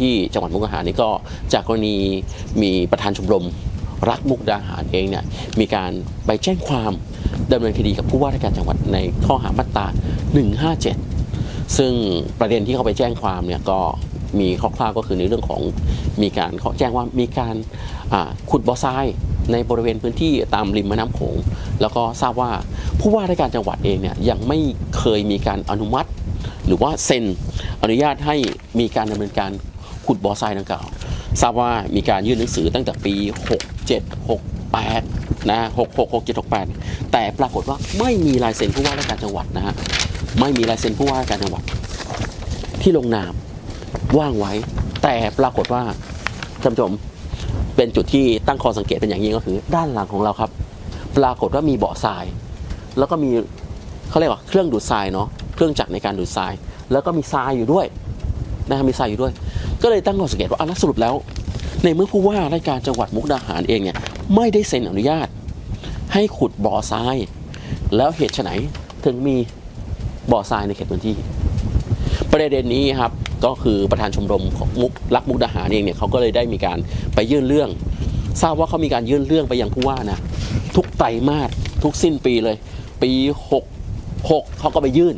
ที่จังหวัดมุกดาหารนี่ก็จากกรณีมีประธานชมรมรักมุกดาหารเองเนี่ยมีการไปแจ้งความดำเนินคดีกับผู้ว่าราชการจังหวัดในข้อหามาตรา 157 ซึ่งประเด็นที่เขาไปแจ้งความเนี่ยก็มีคร่าวๆก็คือในเรื่องของมีการเขาแจ้งว่ามีการขุดบ่อทรายในบริเวณพื้นที่ตามริมแม่น้ำโขงแล้วก็ทราบว่าผู้ว่าราชการจังหวัดเองเนี่ยยังไม่เคยมีการอนุมัติ หรือว่าเซ็นอนุญาตให้มีการดำเนินการ ขุดบ่อทรายดังกล่าว ทราบว่ามีการยื่นหนังสือตั้งแต่ปี 67 68 นะ66 67 68 แต่ปรากฏว่าไม่มีลายเซ็นผู้ว่าราชการจังหวัดนะฮะไม่มีลายเซ็นผู้ว่าราชการจังหวัด ที่ลงนามว่างไว้ แต่ปรากฏว่าท่านผู้ชมเป็นจุดที่ตั้งข้อสังเกตเป็นอย่างยิ่งก็คือ ด้านหลังของเราครับ ปรากฏว่ามีเบาะทราย แล้วก็มีเขาเรียกว่าเครื่องดูดทรายเนาะเครื่องจักรในการดูดทราย แล้วก็มีทรายอยู่ด้วยนะครับมีทรายอยู่ด้วย ก็เลยตั้งข้อสังเกตว่าอะแล้วสรุปแล้ว ในเมื่อผู้ว่าราชการจังหวัดมุกดาหารเองเนี่ยไม่ได้เซ็นอนุญาต ให้ขุดบ่อทราย แล้วเหตุไฉนถึงมีบ่อทรายในเขตพื้นที่ ประเด็นนี้ครับก็คือประธานชมรมของมุกรักมุกดาหารเองเนี่ยเขาก็เลยได้มีการไปยื่นเรื่อง ทราบว่าเขามีการยื่นเรื่องไปยังผู้ว่านะทุกไตรมาสทุกสิ้นปีเลย ปี66เขาก็ไปยื่น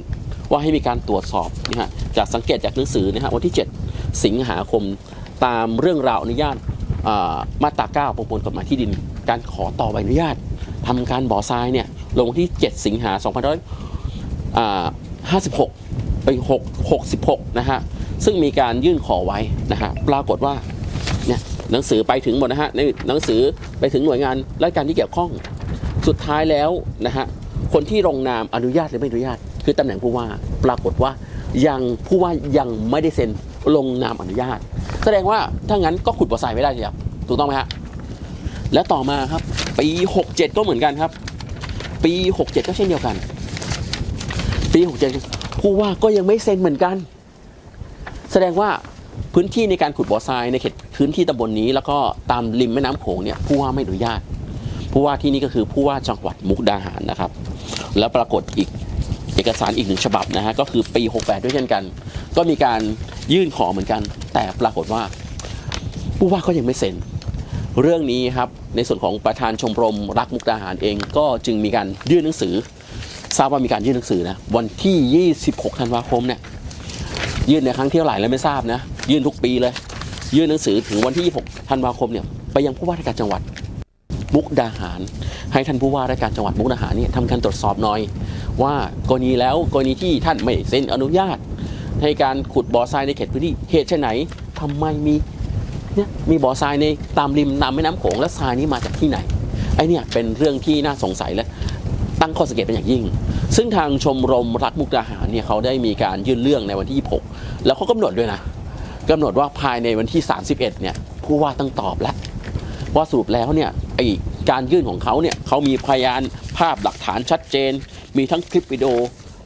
ว่าให้มีการตรวจสอบนะฮะจากสังเกตจากหนังสือนะฮะวันที่ 7 สิงหาคมตามเรื่องราวอนุญาตอ่ามาตรา9ประมวลกฎหมายที่ดิน การขอต่อใบอนุญาตทำการบ่อทรายเนี่ยลงวันที่ 7 สิงหา2556ไป6 66 นะฮะ ซึ่งมีการยื่นขอไว้นะฮะ ปรากฏว่าเนี่ยหนังสือไปถึงหมดนะฮะในหนังสือไปถึงหน่วยงานราชการที่เกี่ยวข้อง สุดท้ายแล้วนะฮะ คนที่ลงนามอนุญาตหรือไม่อนุญาต คือตำแหน่งผู้ว่า ปรากฏว่ายังผู้ว่ายังไม่ได้เซ็น ลงนามอนุญาต แสดงว่าถ้างั้นก็ขุดบ่อทรายไม่ได้ใช่ไหมครับถูกต้องไหมฮะและต่อมาครับ ปี 67 ก็เหมือนกันครับ ปี 67 ก็เช่นเดียวกัน ปี 67 ผู้ว่าก็ยังไม่เซ็นเหมือนกัน แสดงว่าพื้นที่ในการขุดบ่อทรายในเขตพื้นที่ตำบลนนี้ แล้วก็ตามริมแม่น้ำโขงเนี่ยผู้ว่าไม่อนุญาต ผู้ว่าที่นี่ก็คือผู้ว่าจังหวัดมุกดาหารนะครับ แล้วปรากฏอีก อกสารอีกหนึ่งฉบับนะฮะก็คือปี 68 ด้วยเช่นกัน ก็มีการยื่นขอเหมือนกัน แต่ปรากฏว่า ผู้ว่าก็ยังไม่เซ็น เรื่องนี้ครับในส่วนของประธานชมรมรักมุกดาหารเองก็จึงมีการยื่นหนังสือทราบว่ามีการยื่นหนังสือนะวันที่ 26 ธันวาคมเนี่ยยื่นในครั้งที่เท่าไหร่แล้วไม่ทราบนะ ยื่นทุกปีเลย ยื่นหนังสือถึงวันที่ 26 ธันวาคมเนี่ยไปยังผู้ว่าราชการจังหวัดมุกดาหาร ให้ท่านผู้ว่าราชการจังหวัดมุกดาหารเนี่ยทำการตรวจสอบหน่อย ว่ากรณีแล้วกรณีที่ท่านไม่เซ็นอนุญาต ให้การขุดบ่อทรายในเขตพื้นที่เหตุไฉนทำไมมีเนี่ยมีบ่อทรายในตามริมตามแม่น้ำโขงและทรายนี้มาจากที่ไหนไอเนี่ยเป็นเรื่องที่น่าสงสัยและตั้งข้อสังเกตเป็นอย่างยิ่ง ซึ่งทางชมรมรักมุกดาหารเนี่ยเขาได้มีการยื่นเรื่องในวันที่ 26 แล้วเขากำหนดด้วยนะกำหนดว่าภายในวันที่ 31 เนี่ยผู้ว่าต้องตอบแล้วว่าสรุปแล้วเนี่ยไอการยื่นของเขาเนี่ยเขามีพยานภาพหลักฐานชัดเจน มีทั้งคลิปวิดีโอ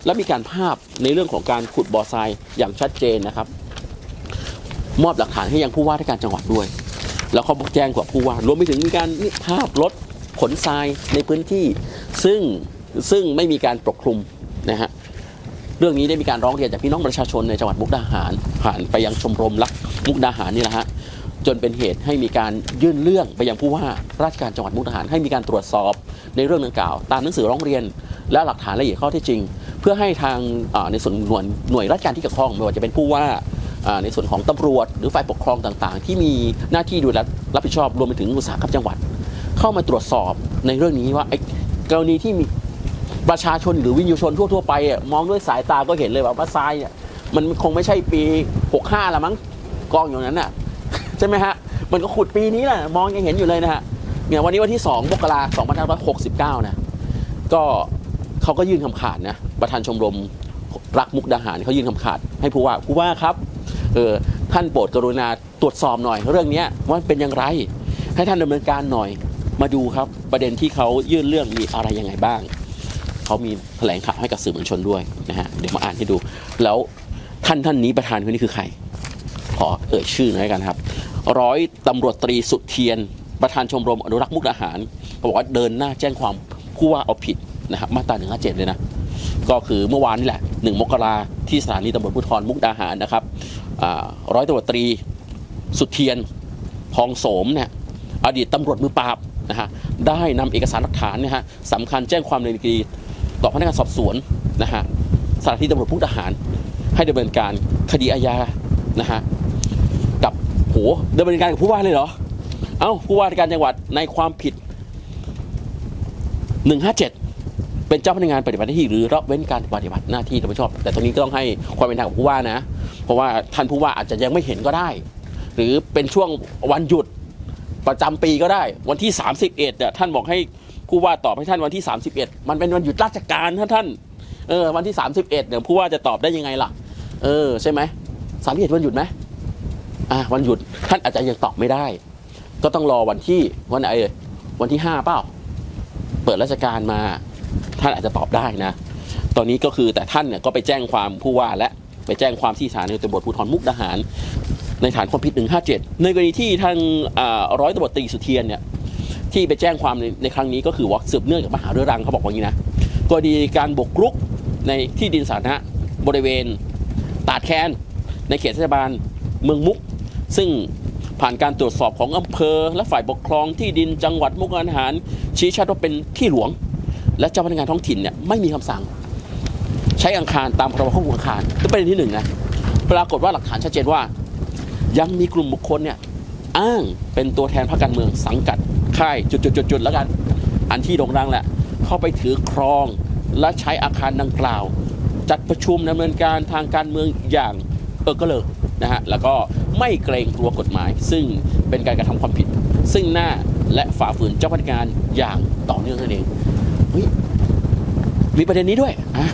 และมีการภาพในเรื่องของการขุดบ่อทรายอย่างชัดเจนนะครับ มอบหลักฐานให้ยังผู้ว่าราชการจังหวัดด้วย แล้วเขาบอกแจ้งกับผู้ว่ารวมไปถึงมีการนี่ภาพรถขนทรายในพื้นที่ ซึ่งซึ่งไม่มีการปกคลุมนะฮะเรื่องนี้ได้มีการร้องเรียนจากพี่น้องประชาชนในจังหวัดมุกดาหาร ผ่านไปยังชมรมรักมุกดาหารนี่แหละฮะจนเป็นเหตุให้มีการยื่นเรื่องไปยังผู้ว่าราชการจังหวัดมุกดาหารให้มีการตรวจสอบในเรื่องดังกล่าว ตามหนังสือร้องเรียน และหลักฐานละเอียดข้อท็จจริง เพื่อให้ทางในส่วนหน่วยหน่วยราชการที่เกี่ยวข้องไม่ว่าจะเป็นผู้ว่าในส่วนของตำรวจ หรือฝ่ายปกครองต่างๆ ที่มีหน้าที่ดูแลรับผิดชอบรวมไปถึงอุตสาหกรรมจังหวัด เข้ามาตรวจสอบในเรื่องนี้ว่าไอ้กรณีที่มีประชาชนหรือวินยูชนทั่วๆไปมองด้วยสายตาก็เห็นเลยว่าว่าทรายอะมันคงไม่ใช่ปี 65 ละมั้งกองอยู่นั้นน่ะใช่ไหมฮะมันก็ขุดปีนี้แหละมองยังเห็นอยู่เลยนะฮะเนี่ยวันนี้วันที่ 2มกราคม2569 นะก็ เขาก็ยื่นคำขาดนะประธานชมรมรักมุกดาหารเขายื่นคำขาด ให้ผู้ว่าผู้ว่าครับเออท่านโปรดกรุณาตรวจสอบหน่อย เรื่องนี้ว่าเป็นอย่างไร ให้ท่านดำเนินการหน่อยมาดูครับประเด็นที่เขายื่นเรื่องมีอะไรยังไงบ้างเขามีแถลงข่าวให้กับสื่อมวลชนด้วยนะฮะเดี๋ยวมาอ่านให้ดู แล้วท่านท่านนี้ประธานคนนี้คือใคร ขอเอ่ยชื่อหน่อยกันครับ ร้อยตำรวจตรีสุดเทียน ประธานชมรมอนุรักษ์มุกดาหารบอกว่าเดินหน้าแจ้งความผู้ว่าเอาผิด นะครับมาตรา157 เลยนะ ก็คือเมื่อวานนี่แหละ 1 มกราที่สถานีตำรวจภูธรมุกดาหารนะครับร้อยตำรวจตรี สุเทียนทองโสมเนี่ยอดีตตำรวจมือปราบนะฮะได้นำเอกสารหลักฐานเนี่ยฮะสำคัญแจ้งความในคดีต่อพนักงานสอบสวนนะฮะสถานีตำรวจพุกทหาร ให้ดำเนินการคดีอาญานะฮะกับโหดำเนินการกับผู้ว่าเลยเหรอ เอ้าผู้ว่าการจังหวัดในความผิด 157 เป็นเจ้าพนักงานปฏิบัติหน้าที่หรือละเว้นการปฏิบัติหน้าที่โดยไม่ชอบ แต่ตรงนี้ก็ต้องให้ความเป็นธรรมกับผู้ว่านะ เพราะว่าท่านผู้ว่าอาจจะยังไม่เห็นก็ได้ หรือเป็นช่วงวันหยุดประจำปีก็ได้ วันที่ 31เนี่ยท่านบอกให้ผู้ว่าตอบให้ท่านวันที่ 31 มันเป็นวันหยุดราชการท่านท่านเออวันที่ 31เนี่ยผู้ว่าจะตอบได้ยังไงล่ะ เออใช่ไหมสามสิบเหตุวันหยุดไหมอ่าวันหยุดท่านอาจจะยังตอบไม่ได้ ก็ต้องรอวันที่วันไหนเอ่ยวันที่ห้าเปล่าเปิดราชการมา ท่านอาจจะตอบได้นะ ตอนนี้ก็คือแต่ท่านเนี่ยก็ไปแจ้งความผู้ว่าและไปแจ้งความที่สถานีตำรวจภูธรมุกดาหาร ในฐานความผิด 157 ในกรณีที่ทางร้อยตำรวจตรีสุเทียนเนี่ยที่ไปแจ้งความในในครั้งนี้ก็คือว่าสืบเนื่องจากมหาเรือรังเขาบอกว่าอย่างนี้นะกรณีการบุกรุกในที่ดินสาธารณะบริเวณตาดแคนในเขตเทศบาลเมืองมุก ซึ่งผ่านการตรวจสอบของอำเภอ และฝ่ายปกครองที่ดินจังหวัดมุกดาหาร ชี้ชัดว่าเป็นที่หลวง และเจ้าพนักงานท้องถิ่นเนี่ยไม่มีคำสั่ง ใช้อาคารตามพรบข้อมูลอาคารนี่ประเด็นที่หนึ่งนะปรากฏว่าหลักฐานชัดเจนว่า ยังมีกลุ่มบุคคลเนี่ยอ้างเป็นตัวแทนพรรคการเมืองสังกัดค่ายจุดๆๆแล้วกัน อันที่โด่งดังแหละเข้าไปถือครองและใช้อาคารดังกล่าว จัดประชุมดำเนินการทางการเมืองอย่างเออก็เลยนะฮะแล้วก็ไม่เกรงกลัวกฎหมาย ซึ่งเป็นการกระทำความผิด ซึ่งหน้าและฝ่าฝืนเจ้าพนักงานอย่างต่อเนื่องนั่นเอง เฮ้ยมีประเด็นนี้ด้วยอะ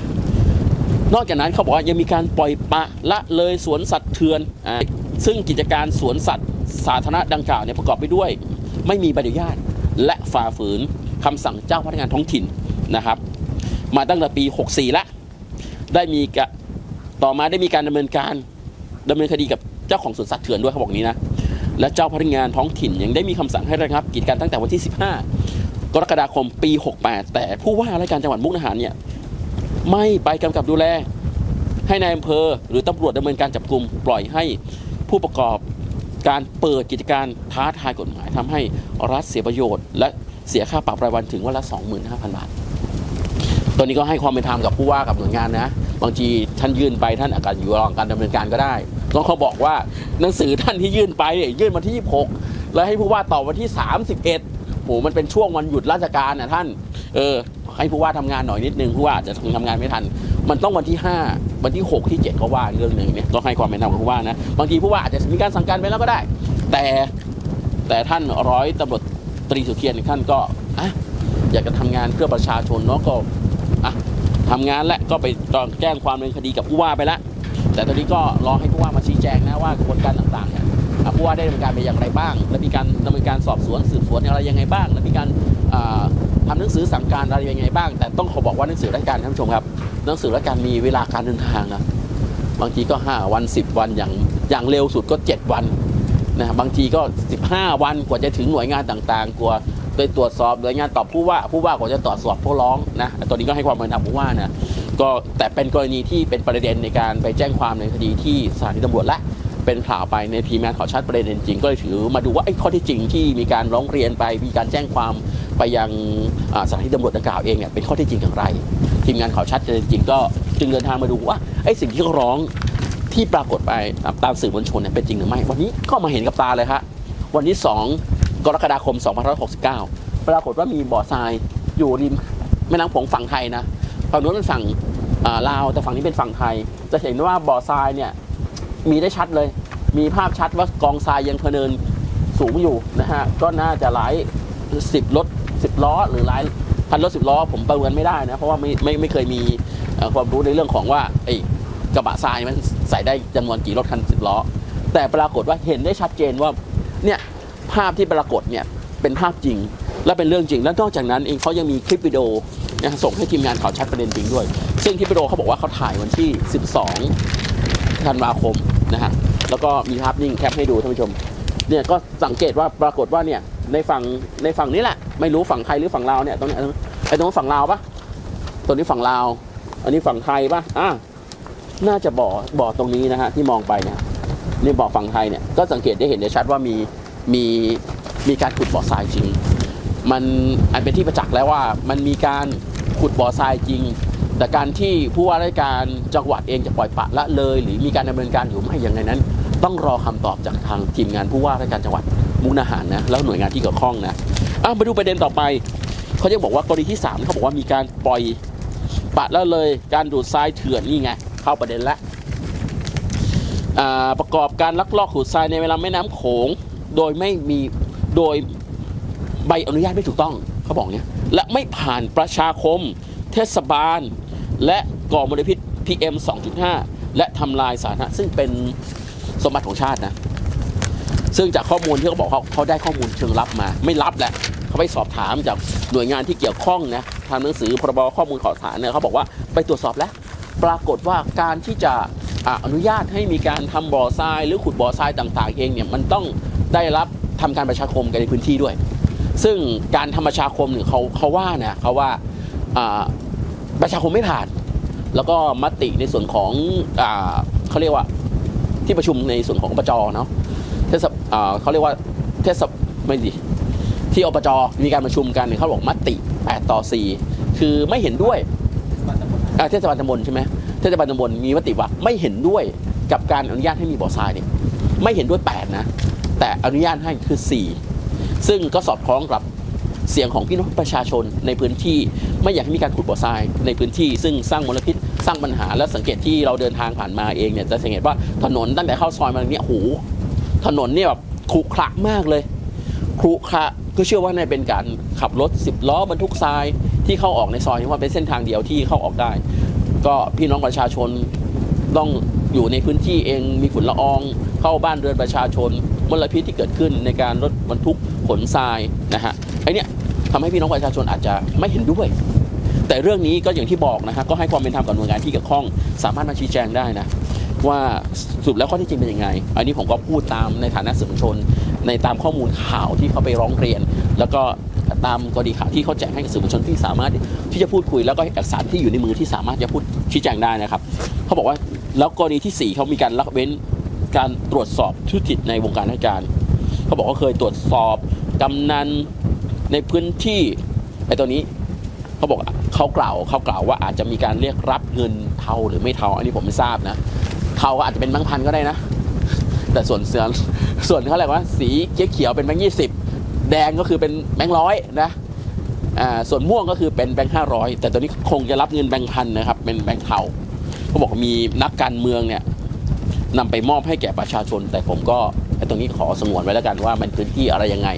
นอกจากนั้นเขาบอกว่ายังมีการปล่อยปละละเลยสวนสัตว์เถื่อนอ่าซึ่งกิจการสวนสัตว์สาธารณะดังกล่าวเนี่ยประกอบไปด้วย ไม่มีใบอนุญาต และฝ่าฝืนคำสั่งเจ้าพนักงานท้องถิ่นนะครับ มาตั้งแต่ปี 64ล้วได้มีกะต่อมาได้มีการดำเนินการดำเนินคดีกับเจ้าของสวนสัตว์เถื่อนด้วยเขาบอกนี้นะและเจ้าพนักงานท้องถิ่นยังได้มีคำสั่งให้ระงับกิจการตั้งแต่วันที่ 15 กรกฎาคมปี 68 แต่ผู้ว่าราชการจังหวัดมุกดาหารเนี่ยไม่ไปกำกับดูแล ให้ในายอำเภอ หรือตำรวจดำเนินการจับกลุ่มปล่อยให้ผู้ประกอบการเปิดกิจการท้าทายกฎหมายทำให้รัฐเสียประโยชน์ และเสียค่าปรับรายวันถึงวันละ 25,000 บาทตัวนี้ก็ให้ความเป็นธรรมกับผู้ว่ากับหน่วยงานนะ บางทีท่านยื่นไปท่านอาจจะอยู่ระหว่างการดำเนินการก็ได้ก็เขาบอกว่าหนังสือท่านที่ยื่นไปเนี่ยยื่นมาที่ 26 แล้วให้ผู้ว่าตอบวันที่ 31 โหมันเป็นช่วงวันหยุดราชการนะท่าน เออ ให้ผู้ว่าทำงานหน่อยนิดนึงผู้ว่าอาจจะทำงานไม่ทัน มันต้องวันที่ 5 วันที่ 6 ที่7เขาว่าเรื่องหนึ่งเนี่ยต้องให้ความเป็นธรรมกับผู้ว่านะบางทีผู้ว่าอาจจะมีการสั่งการไปแล้วก็ได้ แต่แต่ท่านร้อยตำรวจตรีสุเทียนท่านก็อะอยากจะทำงานเพื่อประชาชนเนาะก็อะทำงานและก็ไปตอนแจ้งความเนินคดีกับผู้ว่าไปแล้ว แต่ตอนนี้ก็รอให้ผู้ว่ามาชี้แจงนะว่ากระบวนการต่างๆเนี่ยผู้ว่าได้ดำเนินการไปอย่างไรบ้าง และมีการดำเนินการสอบสวนสืบสวนอะไรยังไงบ้าง และมีการอ่าทำหนังสือสั่งการอะไรยังไงบ้าง แต่ต้องขอบอกว่าหนังสือราชการท่านผู้ชมครับ หนังสือราชการมีเวลาการเดินทางนะบางทีก็ 5 วัน 10 วันอย่างอย่างเร็วสุดก็ 7 วันนะบางทีก็ 15 วันกว่าจะถึงหน่วยงานต่างๆ กว่าโดยตรวจสอบหน่วยงานตอบผู้ว่าผู้ว่ากว่าจะตรวจสอบผู้ร้องนะตอนนี้ก็ให้ความเป็นธรรมผู้ว่านะ ก็แต่เป็นกรณีที่เป็นประเด็นในการไปแจ้งความในคดีที่สถานีตำรวจและเป็นข่าวไปในทีมงานขอชัดประเด็นจริง ก็เลยถือมาดูว่าไอ้ข้อที่จริงที่มีการร้องเรียนไปมีการแจ้งความไปยังสถานีตำรวจดังกล่าวเองเนี่ยเป็นข้อที่จริงอย่างไร ทีมงานข่าวชัดประเด็นจริงก็จึงเดินทางมาดูว่าไอ้สิ่งที่เขาร้องที่ปรากฏไปตามสื่อมวลชนเนี่ยเป็นจริงหรือไม่ วันนี้ก็มาเห็นกับตาเลยฮะวันที่ 2 กรกฎาคม 2569 ปรากฏว่ามีบ่อทรายอยู่ริมแม่น้ำโขงฝั่งไทยนะฝั่งนู้นเป็นฝั่ง ลาวแต่ฝั่งนี้เป็นฝั่งไทย จะเห็นว่าบ่อทรายเนี่ยมีได้ชัดเลย มีภาพชัดว่ากองทรายยังเพเนินสูงอยู่นะฮะก็น่าจะหลายสิบรถสิบล้อ หรือหลายพันรถสิบล้อผมประเมินไม่ได้นะเพราะว่าไม่ไม่ไม่เคยมีความรู้ในเรื่องของว่าไอ้กระบะทรายมันใส่ได้จำนวนกี่รถคันสิบล้อ แต่ปรากฏว่าเห็นได้ชัดเจนว่าเนี่ยภาพที่ปรากฏเนี่ยเป็นภาพจริงและเป็นเรื่องจริง แล้วนอกจากนั้นเองเขายังมีคลิปวิดีโอส่งให้ทีมงานข่าวชัดประเด็นจริงด้วย ซึ่งคลิปวิดีโอเขาบอกว่าเขาถ่ายวันที่ 12 ธันวาคมนะฮะ แล้วก็มีภาพนิ่งแคปให้ดูท่านผู้ชม เนี่ยก็สังเกตว่าปรากฏว่าเนี่ยในฝั่งในฝั่งนี้แหละ ไม่รู้ฝั่งไทยหรือฝั่งลาวเนี่ยตรงนี้ไอ้ตรงฝั่งลาวปะตัวนี้ฝั่งลาว อันนี้ฝั่งไทยปะอะน่าจะบ่อบ่อตรงนี้นะฮะที่มองไปเนี่ยในบ่อฝั่งไทยเนี่ยก็สังเกตได้เห็นได้ชัดว่ามีมีมีการขุดบ่อทรายจริง มันอันเป็นที่ประจักษ์แล้วว่ามันมีการขุดบ่อทรายจริง แต่การที่ผู้ว่าราชการจังหวัดเองจะปล่อยปะละเลย หรือมีการดำเนินการอยู่ไม่อย่างไรนั้น ต้องรอคำตอบจากทางทีมงานผู้ว่าราชการจังหวัดมุกดาหารนะแล้วหน่วยงานที่เกี่ยวข้องนะอะมาดูประเด็นต่อไปเขาจะบอกว่ากรณีที่สามเขาบอกว่ามีการปล่อยปะละเลยการดูดทรายเถื่อนนี่ไงเข้าประเด็นละประกอบการลักลอบขูดทรายในเวลาแม่น้ำโขง โดยไม่มีโดยใบอนุญาตไม่ถูกต้องเขาบอกเนี่ยและไม่ผ่านประชาคม เทศบาล และก่อมลพิษ PM 2.5 และทำลายสาธารณะซึ่งเป็นสมบัติของชาตินะ ซึ่งจากข้อมูลที่เขาบอกเขาเขาได้ข้อมูลเชิงลับมา ไม่ลับแหละเขาไปสอบถามจากหน่วยงานที่เกี่ยวข้องนะทางหนังสือพรบข้อมูลข่าวสารเนี่ยเขาบอกว่าไปตรวจสอบแล้ว ปรากฏว่าการที่จะอ่าอนุญาตให้มีการทำบ่อทราย หรือขุดบ่อทรายต่างๆ เองเนี่ยมันต้องได้รับทำการประชาคมกันในพื้นที่ด้วย ซึ่งการทำประชาคมเนี่ยเขาเขาว่านะเขาว่า ประชาคมไม่ผ่าน แล้วก็มติในส่วนของอ่าเขาเรียกว่าที่ประชุมในส่วนของอบจเนาะเทศอ่าเขาเรียกว่าเทศไม่ดีที่อบจมีการประชุมกันเขาบอกมติ 8 ต่อ 4 คือไม่เห็นด้วยเทศบาลตำบลใช่ไหมเทศบาลตำบลมีมติว่าไม่เห็นด้วยกับการอนุญาตให้มีบ่อทรายเนี่ยไม่เห็นด้วย 8 นะ แต่อนุญาตให้คือ 4 ซึ่งก็สอดคล้องกับ เสียงของพี่น้องประชาชนในพื้นที่ไม่อยากให้มีการขุดบ่อทรายในพื้นที่ ซึ่งสร้างมลพิษสร้างปัญหาและสังเกตที่เราเดินทางผ่านมาเองเนี่ยจะสังเกตว่าถนนตั้งแต่เข้าซอยมาเนี่ยโหถนนเนี่ยแบบขรุขระมากเลยขรุขระก็เชื่อว่าน่าจะเป็นการขับรถ 10 ล้อบรรทุกทรายที่เข้าออกในซอยนี้ว่าเป็นเส้นทางเดียวที่เข้าออกได้ ก็พี่น้องประชาชนต้องอยู่ในพื้นที่เองมีฝุ่นละออง เข้าบ้านเรือนประชาชนมลพิษที่เกิดขึ้นในการรถบรรทุกขนทรายนะฮะ อเนี้ยทำให้พี่น้องประชาชนอาจจะไม่เห็นด้วย แต่เรื่องนี้ก็อย่างที่บอกนะฮะก็ให้ความเป็นธรรมกับหน่วยงานที่เกี่ยวข้อง สามารถมาชี้แจงได้นะว่าสรุดแล้วข้อที่จริงเป็นยังไง อันนี้ผมก็พูดตามในฐานะสื่อมวลชน ในตามข้อมูลข่าวที่เขาไปร้องเรียน แล้วก็ตามกรณีข่าวที่เขาแจ้งให้กับสื่อมวลชนที่สามารถที่จะพูดคุย แล้วก็เอกสารที่อยู่ในมือที่สามารถจะพูดชี้แจงได้นะครับเขาบอกว่าแล้วกรณีที่สี่เขามีการละเว้นการตรวจสอบทุจริตในวงการราชการเขาบอกว่าเคยตรวจสอบกำนัน ในพื้นที่ไอ้ตัวนี้เขาบอกเขากล่าวเขากล่าวว่าอาจจะมีการเรียกรับเงินเทาหรือไม่เทาอันนี้ผมไม่ทราบนะเทาก็อาจจะเป็นแบงค์พันก็ได้นะ แต่ส่วนเสือส่วนเขาเรียกว่าสีเขียวเป็นแบงค์ยี่สิบแดงก็คือเป็นแบงค์ร้อยนะอ่าส่วนม่วงก็คือเป็นแบงค์ห้าร้อยแต่ตัวนี้คงจะรับเงินแบงค์พันนะครับเป็นแบงค์เทาเขาบอกมีนักการเมืองเนี่ยนำไปมอบให้แก่ประชาชน แต่ผมก็ไอ้ตรงนี้ขอสงวนไว้แล้วกันว่ามันพื้นที่อะไรยังไง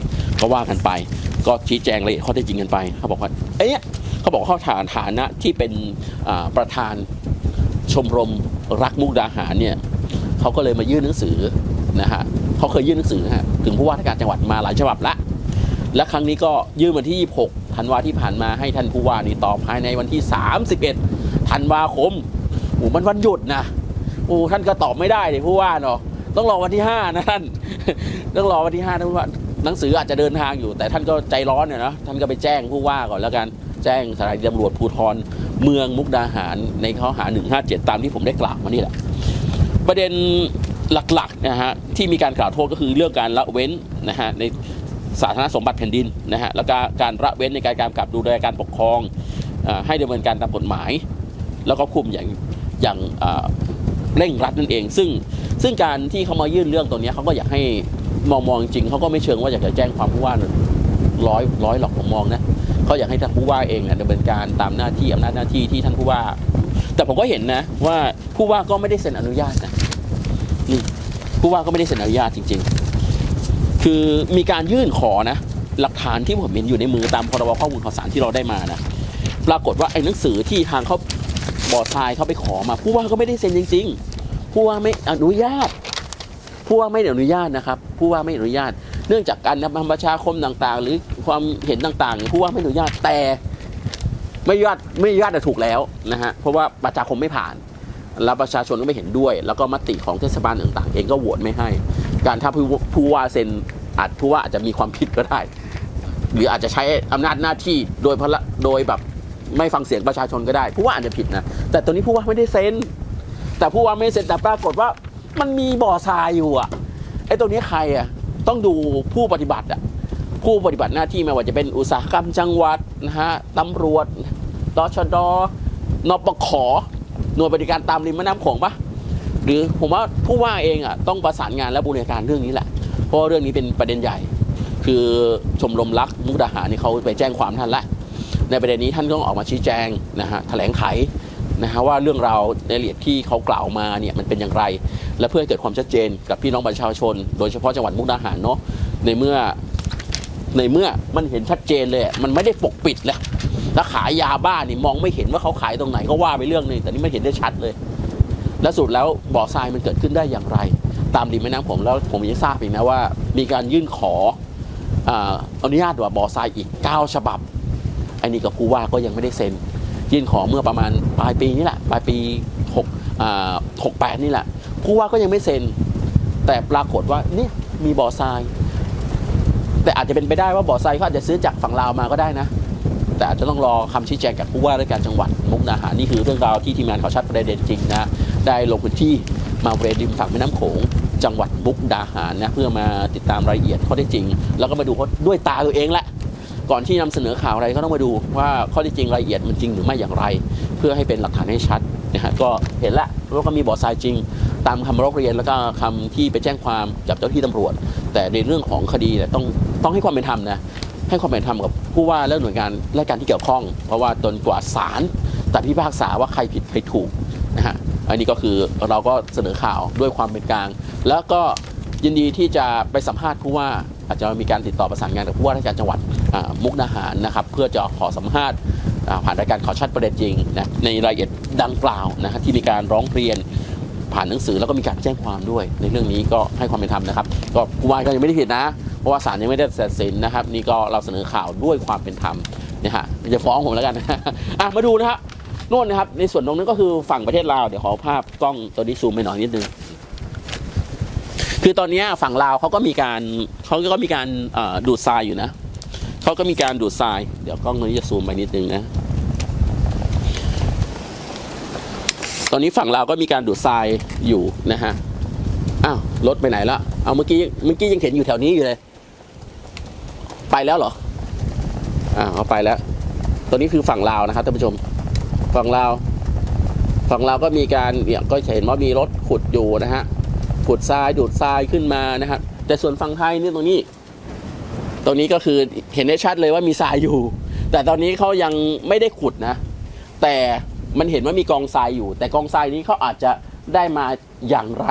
ก็ว่ากันไป ก็ชี้แจงรายละเอียดข้อเท็จจริงกันไปเขาบอกว่าเอ๊ะเขาบอกว่าเขาฐานฐานะที่เป็นประธานชมรมรักมุกดาหารเนี่ยเขาก็เลยมายื่นหนังสือนะฮะเขาเคยยื่นหนังสือฮะถึงผู้ว่าราชการจังหวัดมาหลายฉบับละและครั้งนี้ก็ยื่นวันที่ 26 ธันวาที่ผ่านมาให้ท่านผู้ว่านี่ตอบภายในวันที่ 31 ธันวาคมโอ้มันวันหยุดนะโอ้ท่านก็ตอบไม่ได้เลยผู้ว่าเนาะต้องรอวันที่ 5 นะท่านต้องรอวันที่5นะผู้ว่า หนังสืออาจจะเดินทางอยู่ แต่ท่านก็ใจร้อนเนี่ยนะท่านก็ไปแจ้งผู้ว่าก่อนแล้วกัน แจ้งสถานีตำรวจภูธรเมืองมุกดาหารในข้อหา 157 ตามที่ผมได้กล่าวมานี่แหละประเด็นหลักๆนะฮะที่มีการกล่าวโทษก็คือเรื่องการละเว้นนะฮะในสาธารณสมบัติแผ่นดินนะฮะแล้วก็การละเว้นในการกำกับดูแลการปกครองอให้ดำเนินการตามกฎหมาย แล้วก็คุมอย่างอย่างเร่งรัดนั่นเอง ซึ่งซึ่งการที่เขามายื่นเรื่องตัวนี้เขาก็อยากให้ มองมองจริงเขาก็ไม่เชิงว่าอยากจะแจ้งความผู้ว่าร้อยร้อยหรอกผมมองนะเขาอยากให้ท่านผู้ว่าเองเนี่ยดำเนินการตามหน้าที่อำนาจหน้าที่ที่ท่านผู้ว่า แต่ผมก็เห็นนะ ว่าผู้ว่าก็ไม่ได้เซ็นอนุญาตนะนี่ผู้ว่าก็ไม่ได้เซ็นอนุญาตจริง ๆ คือมีการยื่นขอนะ หลักฐานที่ผมเห็นอยู่ในมือตามพรบข้อมูลข่าวสารที่เราได้มานะปรากฏว่าไอ้หนังสือที่ทางเขาบอดทรายเขาไปขอมา ผู้ว่าก็ไม่ได้เซ็นจริง ๆ ผู้ว่าไม่อนุญาต ผู้ว่าไม่ได้อนุญาตนะครับผู้ว่าไม่อนุญาต เนื่องจากการนำประชาคมต่างๆ หรือความเห็นต่างๆ ผู้ว่าไม่อนุญาตแต่ไม่อนุญาตไม่อนุญาตแต่ถูกแล้วนะฮะเพราะว่าประชาคมไม่ผ่านแล้วประชาชนก็ไม่เห็นด้วย แล้วก็มติของเทศบาลต่างๆ เองก็โหวตไม่ให้ การถ้าผู้ว่าเซ็นอาจผู้ว่าอาจจะมีความผิดก็ได้ หรืออาจจะใช้อำนาจหน้าที่โดยพละโดยแบบไม่ฟังเสียงประชาชนก็ได้ ผู้ว่าอาจจะผิดนะแต่ตัวนี้ผู้ว่าไม่ได้เซ็นแต่ผู้ว่าไม่เซ็นแต่ปรากฏว่า มันมีบ่อทรายอยู่อะไอ้ตรงนี้ใครอะต้องดูผู้ปฏิบัติอะผู้ปฏิบัติหน้าที่ไม่ว่าจะเป็นอุตสาหกรรมจังหวัดนะฮะตำรวจตชดนปขหน่วยบริการตามริมแม่น้ำโขงปะหรือผมว่าผู้ว่าเองอะต้องประสานงานและบูรณาการเรื่องนี้แหละ เพราะว่าเรื่องนี้เป็นประเด็นใหญ่ คือชมรมรักมุกดาหารนี่เขาไปแจ้งความท่านละในประเด็นนี้ท่านก็ต้องออกมาชี้แจงนะฮะแถลงไข นะฮะว่าเรื่องราวในละเอียดที่เขากล่าวมาเนี่ยมันเป็นอย่างไร และเพื่อให้เกิดความชัดเจนกับพี่น้องประชาชน โดยเฉพาะจังหวัดมุกดาหารเนาะในเมื่อในเมื่อมันเห็นชัดเจนเลย มันไม่ได้ปกปิดแล้วถ้าขายยาบ้านี่มองไม่เห็นว่าเขาขายตรงไหนก็ว่าไปเรื่องหนึงแต่นี่มันเห็นได้ชัดเลย และสุดแล้วบ่อทรายมันเกิดขึ้นได้อย่างไร ตามริมแม่น้ำผมแล้วผมยังทราบอีกนะว่า มีการยื่นขอออนุญาตว่าบ่อทรายอีก 9 ฉบับอันนี้กับผู้ว่าก็ยังไม่ได้เซ็น ยื่นขอเมื่อประมาณปลายปีนี่แหละปลายปี6อ่า68 นี่แหละ ผู้ว่าก็ยังไม่เซ็น แต่ปรากฏว่าเนี่ยมีบ่อทราย แต่อาจจะเป็นไปได้ว่าบ่อทรายเขาอาจจะซื้อจากฝั่งลาวมาก็ได้นะ แต่อาจจะต้องรอคำชี้แจงจากผู้ว่าราชการจังหวัดมุกดาหารนี่คือเรื่องราวที่ทีมงานข่าวชัดประเด็นจริงนะได้ลงพื้นที่มาบริเวณริมฝั่งแม่น้ำโขงจังหวัดมุกดาหารนะเพื่อมาติดตามรายละเอียดข้อเท็จจริง แล้วก็มาดูด้วยตาตัวเองแหละ ก่อนที่นำเสนอข่าวอะไรก็ต้องมาดูว่าข้อท็จจริงรายละเอียดมันจริงหรือไม่อย่างไร เพื่อให้เป็นหลักฐานให้ชัดนะฮะก็เห็นละว่าก็มีบ่อทรายจริง ตามคำร้องเรียนแล้วก็คำที่ไปแจ้งความกับเจ้าหน้าที่ตำรวจ แต่ในเรื่องของคดีเนี่ยต้องต้องให้ความเป็นธรรมนะให้ความเป็นธรรมกับผู้ว่าและหน่วยงานราชการที่เกี่ยวข้อง เพราะว่าจนกว่าศาลแต่พิพากษาว่าใครผิดใครถูกนะฮะอันนี้ก็คือเราก็เสนอข่าวด้วยความเป็นกลาง แล้วก็ยินดีที่จะไปสัมภาษณ์ผู้ว่าอาจจะมีการติดต่อประสานงานกับผู้ว่าราชการจังหวัด มุกดาหารนะครับเพื่อจะขอสัมภาษณ์ผ่านรายการข่าวชัดประเด็นจริงนะในรายละเอียดดังกล่าวนะฮะที่มีการร้องเรียนผ่านหนังสือแล้วก็มีการแจ้งความด้วย ในเรื่องนี้ก็ให้ความเป็นธรรมนะครับ ก็ผู้ว่าก็ยังไม่ได้ผิดนะ เพราะว่าศาลยังไม่ได้ตัดสินนะครับ นี่ก็เราเสนอข่าวด้วยความเป็นธรรมนะฮะอย่าฟ้องผมแล้วกันอะมาดูนะฮะโน่นนะครับ ในส่วนตรงนั้นก็คือฝั่งประเทศลาวเดี๋ยวขอภาพกล้องตัวนี้ซูมไปหน่อยนิดนึงคือตอนนี้ฝั่งลาวเขาก็มีการเขาก็มีการดูดทรายอยู่นะ เขาก็มีการดูดทราย เดี๋ยวกล้องตัวนี้จะซูมไปนิดนึงนะ ตอนนี้ฝั่งลาวก็มีการดูดทรายอยู่นะฮะ อ้าวรถไปไหนละ เอาเมื่อกี้เมื่อกี้ยังเห็นอยู่แถวนี้อยู่เลย ไปแล้วเหรอ อ่าเอาไปแล้ว ตัวนี้คือฝั่งลาวนะครับท่านผู้ชม ฝั่งลาวฝั่งลาวก็มีการเนี่ยก็เห็นว่ามีรถขุดอยู่นะฮะ ขุดทรายดูดทรายขึ้นมานะฮะแต่ส่วนฝั่งไทยนี่ตรงนี้ ตรงนี้ก็คือเห็นได้ชัดเลยว่ามีทรายอยู่ แต่ตอนนี้เขายังไม่ได้ขุดนะ แต่มันเห็นว่ามีกองทรายอยู่ แต่กองทรายนี้เขาอาจจะได้มาอย่างไร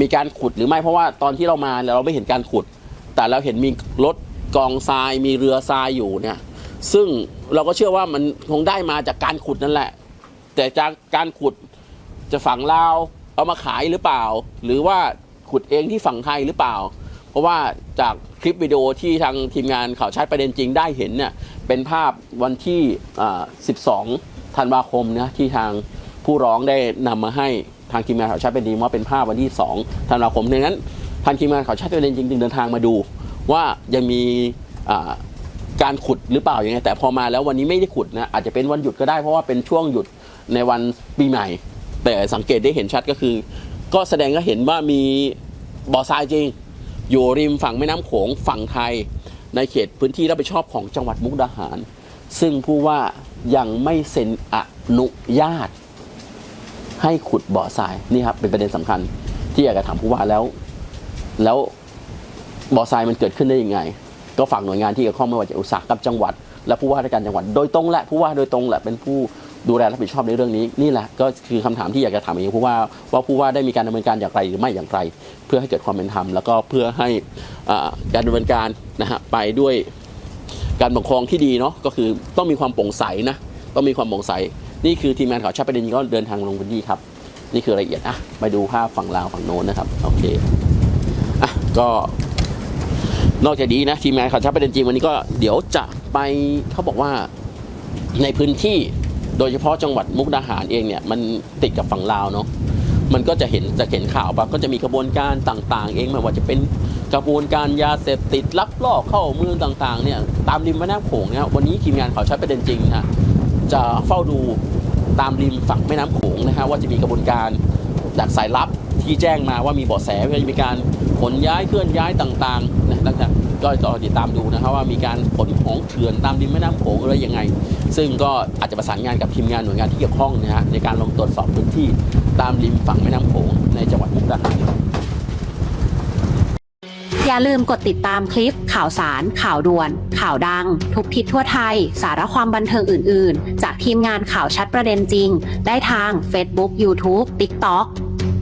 มีการขุดหรือไม่เพราะว่าตอนที่เรามาเราไม่เห็นการขุด แต่เราเห็นมีรถกองทรายมีเรือทรายอยู่เนี่ยซึ่งเราก็เชื่อว่ามันคงได้มาจากการขุดนั่นแหละ แต่จากการขุดจะฝังลาวเอามาขายหรือเปล่า หรือว่าขุดเองที่ฝั่งไทยหรือเปล่า เพราะว่าจาก ลิปวิดีโอที่ทางทีมงานข่าวชัดประเด็นจริงได้เห็นเนี่ยเป็นภาพวันที่ 12 ธันวาคมนะที่ทางผู้ร้องได้นำมาให้ทางทีมงานข่าวชัดประเด็นจริงว่าเป็นภาพวันที่ 2 ธันวาคมดังนั้นทางทีมงานข่าวชัดประเด็นจริงจึงเดินทางมาดู ว่ายังมีการขุดหรือเปล่ายังไงแต่พอมาแล้ววันนี้ไม่ได้ขุดนะอาจจะเป็นวันหยุดก็ได้เพราะว่าเป็นช่วงหยุดในวันปีใหม่ แต่สังเกตได้เห็นชัดก็คือ ก็แสดงก็เห็นว่ามีบ่อทรายจริง อยู่ริมฝั่งแม่น้ำโขงฝั่งไทย ในเขตพื้นที่รับผิดชอบของจังหวัดมุกดาหาร ซึ่งผู้ว่ายังไม่เซ็นอนุญาต ให้ขุดบ่อทรายนี่ครับเป็นประเด็นสำคัญ ที่อยากจะถามผู้ว่าแล้ว แล้วบ่อทรายมันเกิดขึ้นได้ยังไง ก็ฝากหน่วยงานที่เกี่ยวข้องไม่ว่าจะอุตสาหกรรมจังหวัด และผู้ว่าราชการจังหวัดโดยตรงแหละผู้ว่าโดยตรงแหละเป็นผู้ ดูแลรับผิดชอบในเรื่องนี้นี่แหละก็คือคำถามที่อยากจะถามองผู้ว่าว่าผู้ว่าได้มีการดำเนินการอย่างไรหรือไม่อย่างไร เพื่อให้เกิดความเป็นธรรมแล้วก็เพื่อให้การดำเนินการนะฮะไปด้วยการปกครองที่ดีเนาะก็คือต้องมีความโปร่งใสนะต้องมีความโปร่งใส นี่คือทีมงานข่าวชัดประเด็นก็เดินทางลงพื้นที่ครับ นี่คือรายละเอียดอะไปดูภาพฝั่งลาวฝั่งโน้นนะครับโอเคอะก็นอกจากนี้นะทีมงานข่าวชัดประเด็นจริงวันนี้ก็เดี๋ยวจะไปเขาบอกว่าในพื้นที่ โดยเฉพาะจังหวัดมุกดาหารเองเนี่ยมันติดกับฝั่งลาวเนาะมันก็จะเห็นจะเห็นข่าวปะก็จะมีกระบวนการต่างๆ เองไม่ว่าจะเป็นกระบวนการยาเสพติดลักลอบเข้าเมืองต่างๆเนี่ยตามริมแม่น้ำโขงเนี่ยวันนี้ทีมงานข่าวชัดประเด็นจริงนะจะเฝ้าดูตามริมฝั่งแม่น้ำโขงนะฮะว่าจะมีกระบวนการจากสายลับ ที่แจ้งมาว่ามีเบาะแสว่าจะมีการขนย้ายเคลื่อนย้ายต่างๆนะแล้วก็ก็รอติดตามดูนะครับว่ามีการขนของเถื่อนตามริมแม่น้ำโขงอะไรยังไง ซึ่งก็อาจจะประสานงานกับทีมงานหน่วยงานที่เกี่ยวข้องนะฮะในการลงตรวจสอบพื้นที่ตามริมฝั่งแม่น้ำโขงในจังหวัดมุกดาหารอย่าลืมกดติดตามคลิป ข่าวสาร ข่าวด่วน ข่าวดัง ทุกทิศทั่วไทย สาระความบันเทิงอื่น ๆ จากทีมงานข่าวชัดประเด็นจริง ได้ทาง Facebook YouTube TikTok